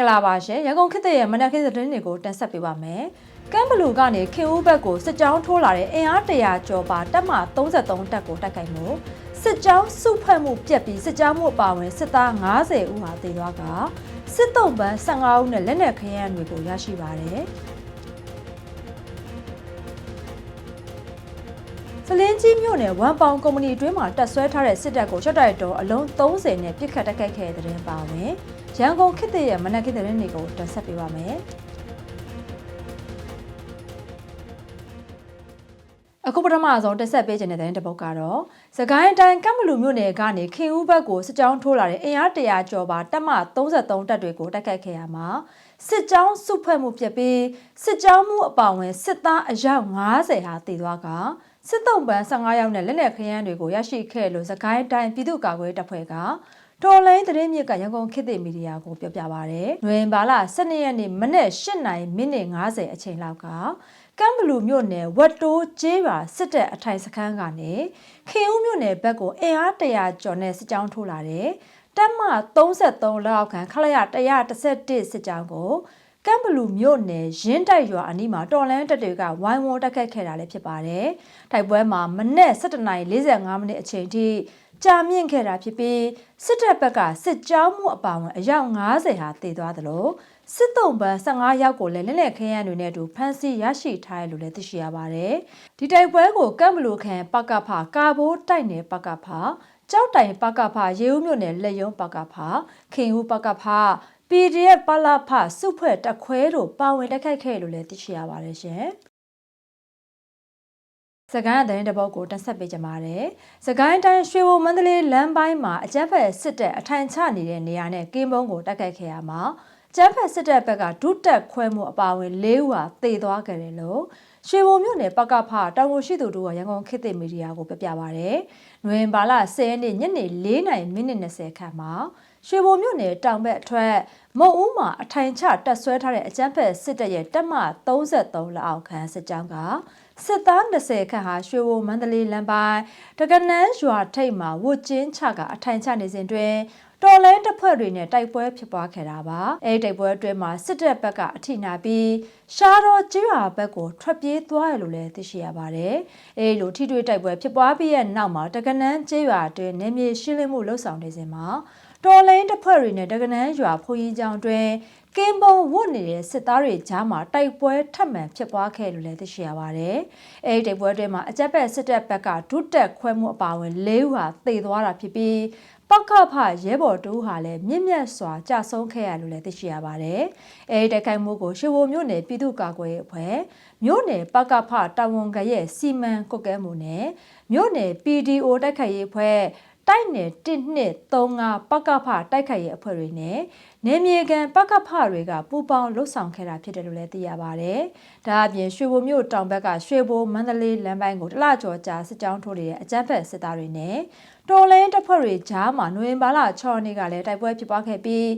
င်္ဂလာပါရှင်ရန်ကုန်ခေတ်သစ်ရဲ့မနက်ခင်းသတင်းတွေကိုတင်ဆက်ပေးပါမယ်ကမ်ဘလူကနေခင်ဦးဘက်ကိုစစ်ကြောင်းထိုးလာတဲ့အင်အား100ကျော်ပါတပ်မ33တပ်ကိုတိုက်ခိုက်မှုစစ်ကြောင်းစုဖွဲ့မှုပြက်ပြီးစစ်ကြောင်းမှုအပါအဝင်စစ်သား90ဦးဟာသေသွားကစစ်တုံးပန်း15ဦးနဲ့လက်နက်ခရမ်းတွေကိုရရှိပါတယ်စလင်းကြီးမြို့နယ်ဝမ်ပေါင်ကုမ္ပဏီအတွင်းမှာတက်ဆွဲထားတဲ့စစ်တပ်ကိုရှော့တိုက်တော်အလုံး30နဲ့ပြစ်ခတ်တိုက်ခိုက်ခဲ့တဲ့တဲ့ပါဝင် ရန်ကုန်ခေတ်သစ်ရဲ့မနက်ခင်းသတင်းတွေကိုတင်ဆက်ပေးပါမယ်။အခုပထမဆုံးတက်ဆက်ပေးခြင်းတဲ့သတင်းတစ်ပုဒ်ကတော့စကိုင်းတိုင်းကမ်မလူမြို့နယ်ကနေခင်ဦးဘက်ကိုစစ်ကြောင်းထိုးလာတဲ့အင်အား100ကျော်ပါတပ်မ33တပ်တွေကိုတိုက်ခိုက်ခဲ့ရမှာစစ်ကြောင်းစုဖွဲ့မှုပြက်ပြီးစစ်ကြောင်းမှုအပောင်ဝင်စစ်သားအယောက်90ဟာတည်သွားကစစ်တုံးပန်း15ရောက်နဲ့လက်နက်ခရမ်းတွေကိုရရှိခဲ့လို့စကိုင်းတိုင်းပြည်သူ့ကာကွယ်တပ်ဖွဲ့က တော်လိုင်းသတင်းမြစ်ကရန်ကုန်ခေတ်သစ်မီဒီယာကိုပြောပြပါရယ်။နွေဘာလ12ရက်နေ့မနေ့8နာရီမိနစ်50အချိန်လောက်ကကမ်ဘလူမြို့နယ်ဝတ်တိုးကျေးရွာစစ်တပ်အထိုင်စခန်းကနေခင်ဦးမြို့နယ်ဘက်ကိုအင်အား100ကျော်နဲ့စစ်ကြောင်းထိုးလာတဲ့တပ်မ33လက်အောက်ခံခလရ111စစ်ကြောင်းကို ကမ်ဘလူမြို့နယ်ရင်းတိုက်ရွာအနီးမှာတော်လန်းတပ်တွေကဝိုင်းဝန်းတက်ခတ်ခဲ့တာလည်းဖြစ်ပါတယ်။တိုက်ပွဲမှာမနေ့17:45မိနစ်အချိန်ထိကြာမြင့်ခဲ့တာဖြစ်ပြီးစစ်တပ်ဘက်ကစစ်ကြောင်းမှုအပါအဝင်အယောက်90ဟာတည်သွားသလိုစစ်တုံးပန်း15ယောက်ကိုလည်းလက်လက်ခရမ်းတွေနဲ့အတူဖမ်းဆီးရရှိထားတယ်လို့လည်းသိရှိရပါတယ်။ဒီတိုက်ပွဲကိုကမ်ဘလူခန်ပကဖကာဘိုးတိုက်နယ်ပကဖကြောက်တိုင်ပကဖရေဦးမြို့နယ်လက်ယုံပကဖခင်ဦးပကဖ PDF ပလာဖစုဖွဲ့တက်ခွဲတို့ပါဝင်တက်ခိုက်ခဲ့လို့လည်းသိရှိရပါတယ်ရှင်။စကိုင်းသတင်းတပုတ်ကိုတင်ဆက်ပေးကြပါမယ်။စကိုင်းတိုင်းရွှေဘုံမန္တလေးလမ်းပိုင်းမှာအကြမ်းဖက်စစ်တပ်အထိုင်ချနေတဲ့နေရာနဲ့ကင်းဘုံကိုတိုက်ခိုက်ခဲ့ရမှာကျန်းဖက်စစ်တပ်ဘက်ကဒုတက်ခွဲမှုအပါအဝင်၄ဦးဟာသေသွားခဲ့တယ်လို့ ရွှေဘုံမြို့နယ်ပကဖတောင်ကိုရှိသူတို့ကရန်ကုန်ခေတ်သစ်မီဒီယာကိုပြပြပါဗျ။နွေဘာလ10ရက်နေ့ညနေ4နာရီမိနစ်20ခန့်မှာရွှေဘုံမြို့နယ်တောင်ဘက်အထွက်မုံဦးမှာအထိုင်ချတက်ဆွဲထားတဲ့အကြမ်းဖက်စစ်တပ်ရဲ့တပ်မ33လက်အောက်ခံစစ်ကြောင်းကစစ်သား20ခန့်ဟာရွှေဘုံမန္တလေးလမ်းပိုင်းတကနန်းရွာထိပ်မှာဝတ်ကျင်းချကအထိုင်ချနေစဉ်တွင် တော်လဲတပ်ဖွဲ့တွေနဲ့တိုက်ပွဲဖြစ်ပွားခဲ့တာပါအဲဒီတိုက်ပွဲအတွင်းမှာစစ်တပ်ဘက်ကအထိနာပြီးရှားတော်ကျေးရွာဘက်ကိုထွက်ပြေးသွားရလို့လည်းသိရှိရပါတယ်အဲဒီလိုထိတွေ့တိုက်ပွဲဖြစ်ပွားပြီးရဲ့နောက်မှာတကနန်းကျေးရွာအတွင်းနေမြေရှင်းလင်းမှုလှုပ်ဆောင်နေစဉ်မှာ တော်လိုင်းတပ်ဖွဲ့တွေနဲ့တကနန်းရွာဖိုးကြီးကျောင်းတွင်ကင်းပုံဝတ်နေတဲ့စစ်သားတွေကြားမှာတိုက်ပွဲထပ်မံဖြစ်ပွားခဲ့လို့လည်းသိရှိရပါတယ်။အဲဒီတိုက်ပွဲအတွင်းမှာအကြက်ဘက်စစ်တပ်ဘက်ကဒုတက်ခွဲမှုအပါအဝင်၄ဦးဟာသေသွားတာဖြစ်ပြီးပကဖရဲဘော်တူဟာလည်းမြင့်မြတ်စွာကြဆုံးခဲ့ရလို့လည်းသိရှိရပါတယ်။အဲဒီတိုက်ခိုက်မှုကိုရှေဘိုမြို့နယ်ပြည်သူ့ကာကွယ်ရေးအဖွဲ့မြို့နယ်ပကဖတာဝန်ကရဲ့စီမံကွက်ကဲမှုနဲ့မြို့နယ် PDO တိုက်ခိုက်ရေးအဖွဲ့ တိုက်နယ်1235ပကဖတိုက်ခိုက်ရေးအဖွဲ့တွေနဲ့နေမြေကန်ပကဖတွေကပူပေါင်းလှုပ်ဆောင်ခဲ့တာဖြစ်တယ်လို့လည်းသိရပါဗျ။ဒါအပြင်ရွှေဘိုမြို့တောင်ဘက်ကရွှေဘိုမန္တလေးလမ်းပိုင်းကိုတလကျော်ကြာစစ်ကြောင်းထိုးနေတဲ့အကြမ်းဖက်စစ်သားတွေနဲ့တော်လင်းတပ်ဖွဲ့တွေကြားမှာနိုဝင်ဘာလ6ရက်နေ့ကလည်းတိုက်ပွဲဖြစ်ပွားခဲ့ပြီး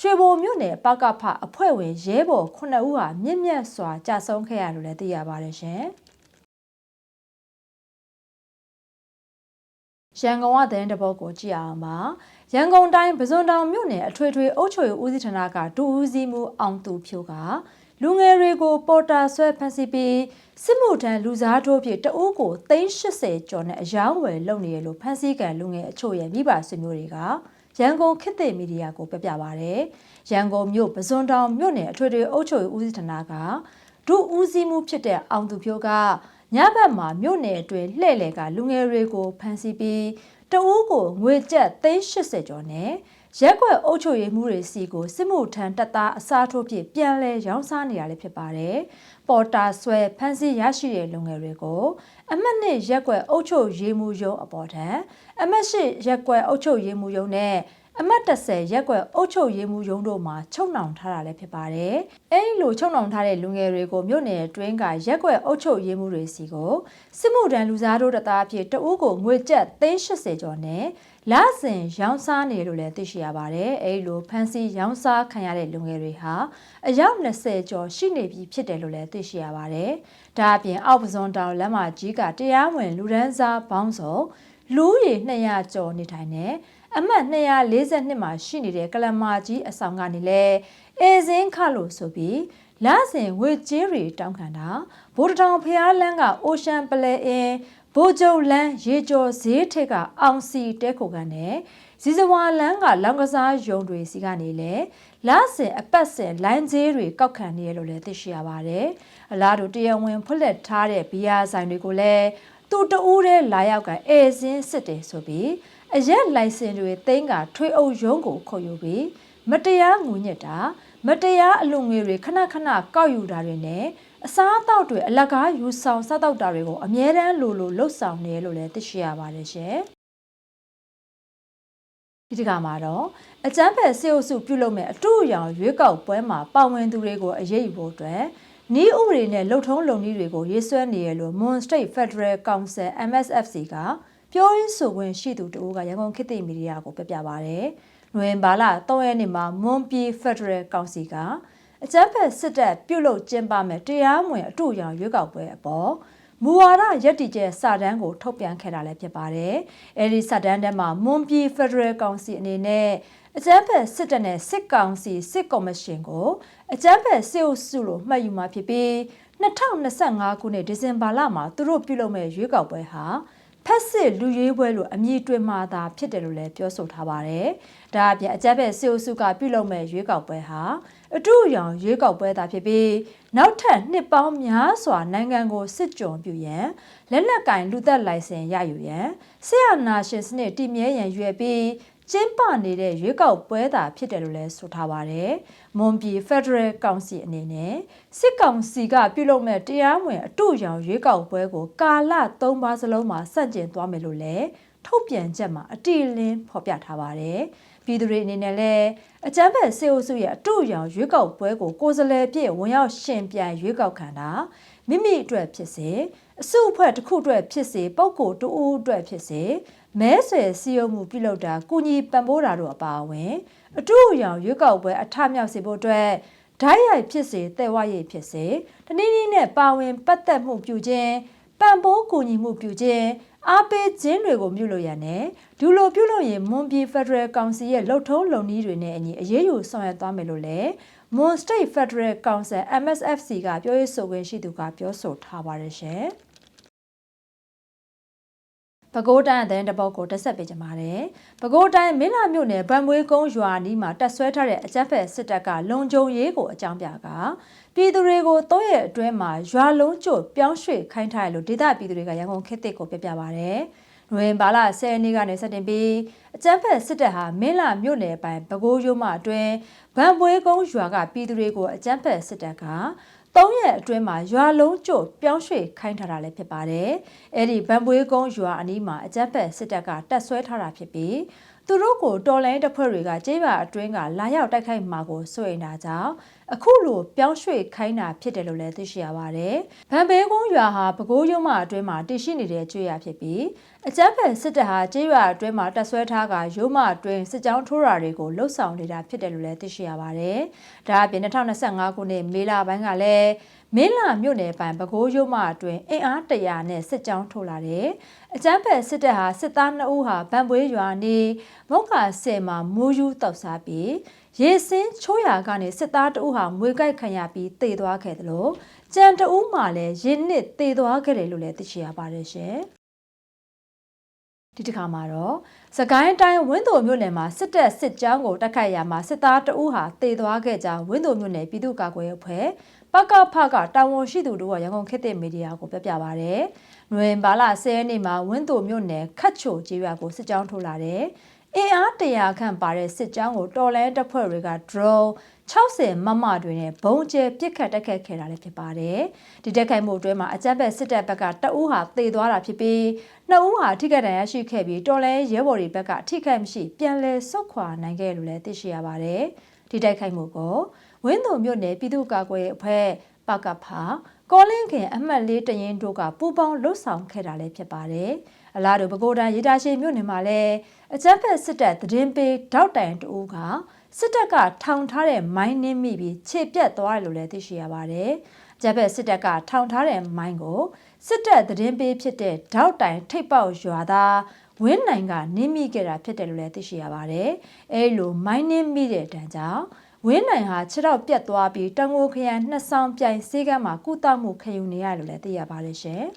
ရွှေဘိုမြို့နယ်ပကဖအဖွဲ့ဝင်ရဲဘော်9ဦးဟာမြင့်မြတ်စွာကြာဆုံးခဲ့ရလို့လည်းသိရပါတယ်ရှင်။ ရန်ကုန်ကသတင်းတပုတ်ကိုကြည့်အောင်ပါရန်ကုန်တိုင်းပဇွန်တောင်မြို့နယ်အထွေထွေအုပ်ချုပ်ရေးဦးစီးဌာနကဒူဦးစီးမှုအောင်သူဖြိုးကလူငယ်တွေကိုပေါ်တာဆွဲဖမ်းဆီးပြီးစစ်မှုထမ်းလူစားထိုးဖြစ်တအုပ်ကို380ကျော်နဲ့အယောင်းဝယ်လုပ်နေရလို့ဖမ်းဆီးကန်လူငယ်အချို့ရဲ့မိဘဆွေမျိုးတွေကရန်ကုန်ခေတ်သစ်မီဒီယာကိုပြပြပါဗျ။ရန်ကုန်မြို့ပဇွန်တောင်မြို့နယ်အထွေထွေအုပ်ချုပ်ရေးဦးစီးဌာနကဒုဦးစီးမှုဖြစ်တဲ့အောင်သူဖြိုးက ညဘက်မှာမြို့နယ်အတွင်းလှည့်လည်ကလူငယ်တွေကိုဖမ်းဆီးပြီးတဦးကိုငွေကျပ်380ကျော်နဲ့ရက်ွက်အုပ်ချုပ်ရေးမှုတွေစီကိုစစ်မှုထမ်းတပ်သားအစားထိုးဖြစ်ပြန်လဲရောင်းစားနေရလည်းဖြစ်ပါတယ်။ပေါ်တာဆွဲဖမ်းဆီးရရှိတဲ့လူငယ်တွေကိုအမှတ်နှစ်ရက်ွက်အုပ်ချုပ်ရေးမှုရုံးအပေါ်ထံအမှတ်ရှိရက်ွက်အုပ်ချုပ်ရေးမှုရုံးနဲ့ အမတ်30ရက်ွက်အုပ်ချုပ်ရေးမှုရုံးတို့မှာချုပ်နှောင်ထားတာလည်းဖြစ်ပါတယ်။အဲဒီလိုချုပ်နှောင်ထားတဲ့လူငယ်တွေကိုမြို့နယ်အတွင်းကရက်ွက်အုပ်ချုပ်ရေးမှုတွေစီကိုစစ်မှုထမ်းလူစားတို့တသားအဖြစ်တဦးကိုငွေကျပ်380ကျော်နဲ့လစဉ်ရောင်းစားနေလို့လည်းသိရှိရပါတယ်။အဲဒီလိုဖန်စီရောင်းစားခံရတဲ့လူငယ်တွေဟာအယောက်20ကျော်ရှိနေပြီဖြစ်တယ်လို့လည်းသိရှိရပါတယ်။ဒါအပြင်အောက်ပစွန်တောင်လမ်းမကြီးကတရားဝင်လူဒန်းစားပေါင်းစုံလူရီ200ကျော်နေထိုင်နေ အမှတ်242မှာရှိနေတဲ့ကလမာကြီးအဆောင်ကနေလဲအေစင်းခလို့ဆိုပြီးလစဉ်ဝေကျေးတွေတောင်းခံတာဗိုလ်တထောင်ဖျားလန်းကအိုရှန်ပလဲအင်းဘိုကျုံလန်းရေကျော်ဈေးထက်ကအောင်စီတဲခိုကန်နဲ့ဇီဇဝါလန်းကလောင်ကစားယုံတွေစီကနေလဲလစဉ်အပတ်စဉ်လိုင်းကျေးတွေကောက်ခံနေရလို့လည်းသိရှိရပါတယ်အလားတူတရားဝင်ဖွက်လက်ထားတဲ့ဘီယာဆိုင်တွေကိုလည်းသူ့တူးတဲ့လာရောက်ကအေစင်းစစ်တယ်ဆိုပြီး အရက်လိုင်စင်တွေတင်းကထွေအုပ်ရုံးကိုခေါ်ယူပြီးမတရားငူညစ်တာမတရားအလုံငွေတွေခဏခဏကောက်ယူတာတွေနဲ့အစားအသောက်တွေအလကားယူဆောင်စားတောက်တာတွေကိုအမြဲတမ်းလိုလိုလှုပ်ဆောင်နေလို့လည်းသိရှိရပါတယ်ရှင်ဒီတကမှာတော့အကျန်းဖက်စေအုပ်စုပြုလုပ်မဲ့အတူအယောင်ရွေးကောက်ပွဲမှာပါဝင်သူတွေကိုအရေးယူဖို့အတွက်နီးဥပဒေနဲ့လှုပ်ထုံးလုံနည်းတွေကိုရေးဆွဲနေရလို့ Moon State Federal Council MSFC က ပြောရင်းဆိုခွင့်ရှိသူတဦးကရန်ကုန်ခေတ်သစ်မီဒီယာကိုပြပြပါဗျ။နိုဝင်ဘာလ3ရက်နေ့မှာ Moon Pie Federal Council ကအကြမ်းဖက်စစ်တပ်ပြုတ်လုကျင်းပမဲ့တရားမဝင်အတူအယောင်ရွေးကောက်ပွဲအပေါ်မူဝါဒရည်တည်ချက်စာတမ်းကိုထုတ်ပြန်ခဲ့တာလည်းဖြစ်ပါတယ်။အဲဒီစာတမ်းထဲမှာမွန်ပြည် Federal Council အနေနဲ့အကြမ်းဖက်စစ်တပ်နဲ့စစ်ကောင်စီစစ်ကော်မရှင်ကိုအကြမ်းဖက်စစ်အုပ်စုလို့မှတ်ယူမှာဖြစ်ပြီး2025ခုနှစ်ဒီဇင်ဘာလမှာသူတို့ပြုလုပ်မဲ့ရွေးကောက်ပွဲဟာဖ က်စစ်လူရွေးပွဲလို့အမည်တွင်မှသာဖြစ်တယ်လို့လည်းပြောဆိုထားပါတယ်။ဒါအပြင်အကြမ်းဖက်စစ်အုပ်စုကပြုလုပ်မဲ့ရွေးကောက်ပွဲဟာအတူအယောင်ရွေးကောက်ပွဲသာဖြစ်ပြီးနောက်ထပ်နှစ်ပေါင်းများစွာနိုင်ငံကိုစစ်ကြုံပြုရန်လက်နက်ကင်လူသက်လိုင်စင်ရယူရန်ဆရာနာရှင်စနစ်တည်မြဲရန်ရွယ်ပြီး ကျင်းပနေတဲ့ရွေးကောက်ပွဲသာဖြစ်တယ်လို့လည်းဆိုထားပါတယ်။မွန်ပြည် Federal Council အနေနဲ့စစ်ကောင်စီကပြုလုပ်မဲ့တရားဝင်အတူရောင်ရွေးကောက်ပွဲကိုကာလ၃ပါးစလုံးမှာစန့်ကျင်သွားမယ်လို့လည်းထုတ်ပြန်ချက်မှာအတိအလင်းဖော်ပြထားပါတယ်။ပြည်သူတွေအနေနဲ့လည်းအကြမ်းဖက်စေအုပ်စုရဲ့အတူရောင်ရွေးကောက်ပွဲကိုကိုယ်စားလှယ်ပြည့်ဝင်ရောက်ရှင်ပြိုင်ရွေးကောက်ခံတာမိမိအတွက်ဖြစ်စေအစုအဖွဲ့တစ်ခုအတွက်ဖြစ်စေပုံကိုတူဦးအတွက်ဖြစ်စေ မဲဆွယ်စည်းရုံးမှုပြုလုပ်တာကုညီပံ့ပိုးတာတို့အပါအဝင်အတူအယောင်ရွေးကောက်ပွဲအထမြောက်စေဖို့အတွက်ဓာတ်ရိုက်ဖြစ်စေတဲ့ဝရိပ်ဖြစ်စေတနည်းနည်းနဲ့ပါဝင်ပတ်သက်မှုပြုခြင်းပံ့ပိုးကူညီမှုပြုခြင်းအားပေးခြင်းတွေကိုပြုလုပ်ရတဲ့ဒူလိုပြုလုပ်ရင်မွန်ပြည် Federal Council ရဲ့လှုပ်ထုံးလုံနည်းတွေနဲ့အညီအရေးယူဆောင်ရွက်သွားမယ်လို့လည်း Moon State Federal Council MSFC ကပြောရေးဆိုခွင့်ရှိသူကပြောဆိုထားပါတယ်ရှင်။ ပဲခူးတိုင်းအတဲ့တပုတ်ကိုတက်ဆက်ပေးကြပါတယ်။ပဲခူးတိုင်းမင်းလာမြို့နယ်ဗံမွေးကုန်းရွာနီးမှာတက်ဆွဲထားတဲ့အကြမ်းဖက်စစ်တပ်ကလုံခြုံရေးကိုအကြောင်းပြကပြည်သူတွေကိုတော့ရဲ့အတွင်းမှာရွာလုံးကျို့ပြောင်းရွှေ့ခိုင်းထားတယ်လို့ဒေသပြည်သူတွေကရန်ကုန်ခေတ်သစ်ကိုပြပြပါဗျ။နိုဝင်ဘာလ10ရက်နေ့ကနေစတင်ပြီးအကြမ်းဖက်စစ်တပ်ဟာမင်းလာမြို့နယ်ပိုင်းပဲခူးရိုးမအတွင်းဗံပွေးကုန်းရွာကပြည်သူတွေကိုအကြမ်းဖက်စစ်တပ်က ၃ရက်အတွင်းမှာရွာလုံးကျို့ပြောင်းရွှေ့ခိုင်းထားတာလည်းဖြစ်ပါတယ်။အဲ့ဒီဗန်ပွေးကုန်းရွာအနီးမှာအကြမ်းဖက်စစ်တပ်ကတပ်ဆွဲထားတာဖြစ်ပြီးသူတို့ကိုတော်လိုင်းတပ်ဖွဲ့တွေကကျေးရွာအတွင်းကလာရောက်တိုက်ခိုက်မှာကိုစိုးရိမ်တာကြောင့် အခုလိုပြောင်းရွှေ့ခိုင်းတာဖြစ်တယ်လို့လည်းသိရှိရပါတယ်။ဗန်ဘေးကုန်းရွာဟာပဲခူးရုံးမအတွင်းမှာတည်ရှိနေတဲ့ကျွေးရဖြစ်ပြီးအကြမ်းဖက်စစ်တပ်ဟာကျေးရွာအတွင်းမှာတပ်ဆွဲထားကရုံးမအတွင်းစစ်ကြောင်းထိုးရာတွေကိုလှုပ်ဆောင်နေတာဖြစ်တယ်လို့လည်းသိရှိရပါတယ်။ဒါအပြင်2025ခုနှစ်မေလပိုင်းကလည်းမင်းလာမြို့နယ်ပိုင်းပဲခူးရုံးမအတွင်းအင်အားတရာနဲ့စစ်ကြောင်းထိုးလာတယ်။အကြမ်းဖက်စစ်တပ်ဟာစစ်သား2ဦးဟာဗန်ပွေးရွာနေမုတ်ခါဆယ်မှာမိုးယူတောက်စားပြီး ရေစင်းချိုးရာကနေစစ်သားတဦးဟာမွေကြိုက်ခံရပြီးတေသွားခဲ့တယ်လို့ကြံတဦးမှလည်းရင်းနစ်တေသွားခဲ့တယ်လို့လည်းသိရှိရပါတယ်ရှင်ဒီတစ်ခါမှာတော့စကိုင်းတိုင်းဝင်းတော်မြို့နယ်မှာစစ်တပ်စစ်ကြောင်းကိုတိုက်ခိုက်ရာမှာစစ်သားတဦးဟာတေသွားခဲ့ကြောင်းဝင်းတော်မြို့နယ်ပြည်သူ့ကာကွယ်ရေးအဖွဲ့ပကဖကတာဝန်ရှိသူတို့ကရန်ကုန်ခေတ်သစ်မီဒီယာကိုပြပြပါဗျ။နွေဘာလ10ရက်နေ့မှာဝင်းတော်မြို့နယ်ခတ်ချိုကျေးရွာကိုစစ်ကြောင်းထိုးလာတယ်။ အင်အားတရာခန့်ပါတဲ့စစ်ကြောင်းကိုတော်လဲတပ်ဖွဲ့တွေက drone 60မမတွေနဲ့ဘုံကျဲပစ်ခတ်တက်ခတ်ခဲ့တာလည်းဖြစ်ပါတယ်။ဒီတက်ခိုက်မှုအတွင်းမှာအကြမ်းဖက်စစ်တပ်ဘက်ကတအူးဟာသေသွားတာဖြစ်ပြီးနှစ်ဦးဟာထိခိုက်ဒဏ်ရာရှိခဲ့ပြီးတော်လဲရဲဘော်တွေဘက်ကထိခိုက်မရှိပြန်လည်ဆုတ်ခွာနိုင်ခဲ့လို့လည်းသိရှိရပါတယ်။ဒီတိုက်ခိုက်မှုကိုဝင်းသူမြို့နယ်ပြည်သူ့ကာကွယ်ရေးအဖွဲ့ပကဖာ ကောလင်းခင်အမှတ်လေးတရင်တို့ကပူးပေါင်းလှုပ်ဆောင်ခဲ့တာလည်းဖြစ်ပါတယ်။အလားတူပဲခူးတန်းရေတာရှိမြို့နယ်မှာလည်းအကြမ်းဖက်စစ်တပ်သတင်းပေးတောက်တိုင်တူကစစ်တပ်ကထောင်ထားတဲ့မိုင်းနင်းမိပြီးခြေပြတ်သွားတယ်လို့လည်းသိရှိရပါတယ်။အကြမ်းဖက်စစ်တပ်ကထောင်ထားတဲ့မိုင်းကိုစစ်တပ်သတင်းပေးဖြစ်တဲ့တောက်တိုင်ထိပ်ပေါက်ရွာသားဝင်းနိုင်ကနင်းမိခဲ့တာဖြစ်တယ်လို့လည်းသိရှိရပါတယ်။အဲလိုမိုင်းနင်းမိတဲ့တန်းကြောင့် ဝင်းနိုင်ဟာခြေထောက်ပြတ်သွားပြီးတန်ငိုခရိုင်နှစ်ဆောင်ပြိုင်စေးကမ်းမှာကုသမှုခံယူနေရတယ်လို့လည်းသိရပါတယ်ရှင်။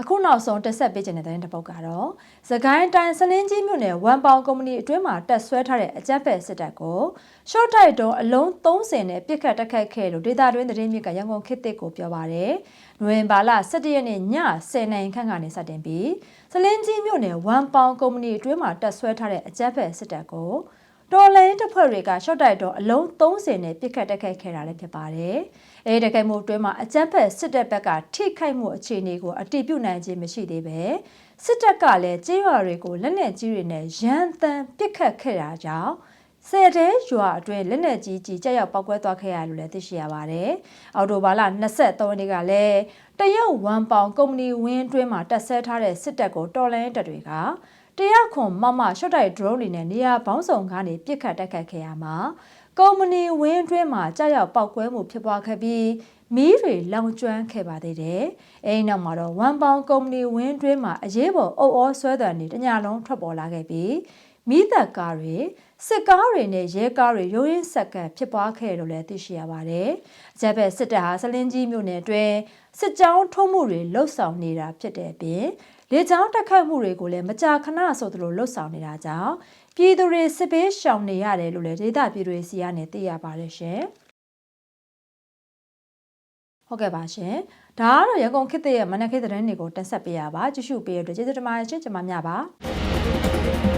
အခုနောက်ဆုံးတက်ဆက်ပေးခြင်းတဲ့တဲ့တစ်ပုတ်ကတော့သကိုင်းတိုင်းစလင်းကြီးမြို့နယ်ဝမ်ပေါင်ကုမ္ပဏီအတွင်းမှာတက်ဆွဲထားတဲ့အကြက်ဖက်စစ်တပ်ကို short tight တုံးအလုံး30နဲ့ပြစ်ခတ်တက်ခတ်ခဲ့လို့ဒေတာတွင်းသတင်းမြစ်ကရန်ကုန်ခေတ်သစ်ကိုပြောပါရယ်။နိုဝင်ဘာလ17ရက်နေ့ည10:00နာရီခန့်ကနေစတင်ပြီးစလင်းကြီးမြို့နယ်ဝမ်ပေါင်ကုမ္ပဏီအတွင်းမှာတက်ဆွဲထားတဲ့အကြက်ဖက်စစ်တပ်ကို တော်လိုင်းတပ်ဖွဲ့တွေကရှော့တိုက်တော့အလုံး30နဲ့ပြစ်ခတ်တက်ခတ်ခဲ့တာလည်းဖြစ်ပါတယ်။အဲဒီတက်ခိုက်မှုအတွင်းမှာအကြမ်းဖက်စစ်တပ်ဘက်ကထိခိုက်မှုအခြေအနေကိုအတိပြုနိုင်ခြင်းမရှိသေးပဲစစ်တပ်ကလည်းကြေးရွာတွေကိုလက်နက်ကြီးတွေနဲ့ရန်တမ်းပစ်ခတ်ခဲ့တာကြောင့်ဆယ်တဲရွာအတွင်းလက်နက်ကြီးကြီးကြောက်ရောက်ပောက်ကွဲသွားခဲ့ရတယ်လို့လည်းသိရှိရပါတယ်။အော်တိုဘာလ23ရက်နေ့ကလည်းတရုတ်ဝမ်ပေါင်ကုမ္ပဏီဝင်းအတွင်းမှာတက်ဆဲထားတဲ့စစ်တပ်ကိုတော်လိုင်းတပ်တွေက တရားခွန်မမရှော့တိုက် drone တွေနဲ့နေရာပေါင်းစုံကနေပစ်ခတ်တိုက်ခတ်ခဲ့ရမှာကုမ္ပဏီဝင်းအတွင်းမှာကြောက်ရောက်ပောက်ကွဲမှုဖြစ်ပွားခဲ့ပြီးမီးတွေလောင်ကျွမ်းခဲ့ပါသေးတယ်။အဲဒီနောက်မှာတော့ဝမ်ပေါင်ကုမ္ပဏီဝင်းအတွင်းမှာအရေးပေါ်အုပ်အောဆွဲသွန်နေတညလုံးထွက်ပေါ်လာခဲ့ပြီးမိသက်ကားတွေစစ်ကားတွေနဲ့ရဲကားတွေရိုးရင်းဆက်ကပ်ဖြစ်ပွားခဲ့လို့လည်းသိရှိရပါတယ်။အကြမ်းဖက်စစ်တပ်ဟာစလင်းကြီးမြို့နယ်အတွင်းစစ်ကြောင်းထုံးမှုတွေလှုပ်ဆောင်နေတာဖြစ်တဲ့အပြင် လေကြောင်းတက်ခတ်မှုတွေကိုလည်းမကြာခဏဆိုသလိုလှုပ်ဆောင်နေတာကြောင့်ပြည်သူတွေစစ်ပေးရှောင်နေရတယ်လို့လည်းဒေသပြည်သူတွေစီကနေသိရပါတယ်ရှင်။ဟုတ်ကဲ့ပါရှင်။ဒါကတော့ရန်ကုန်ခေတ်ရဲ့မနက်ခေတ်သတင်းတွေကိုတင်ဆက်ပေးရပါကြည့်ရှုပေးရတဲ့ကျေးဇူးတင်ပါတယ်ရှင်ကျွန်မများပါ။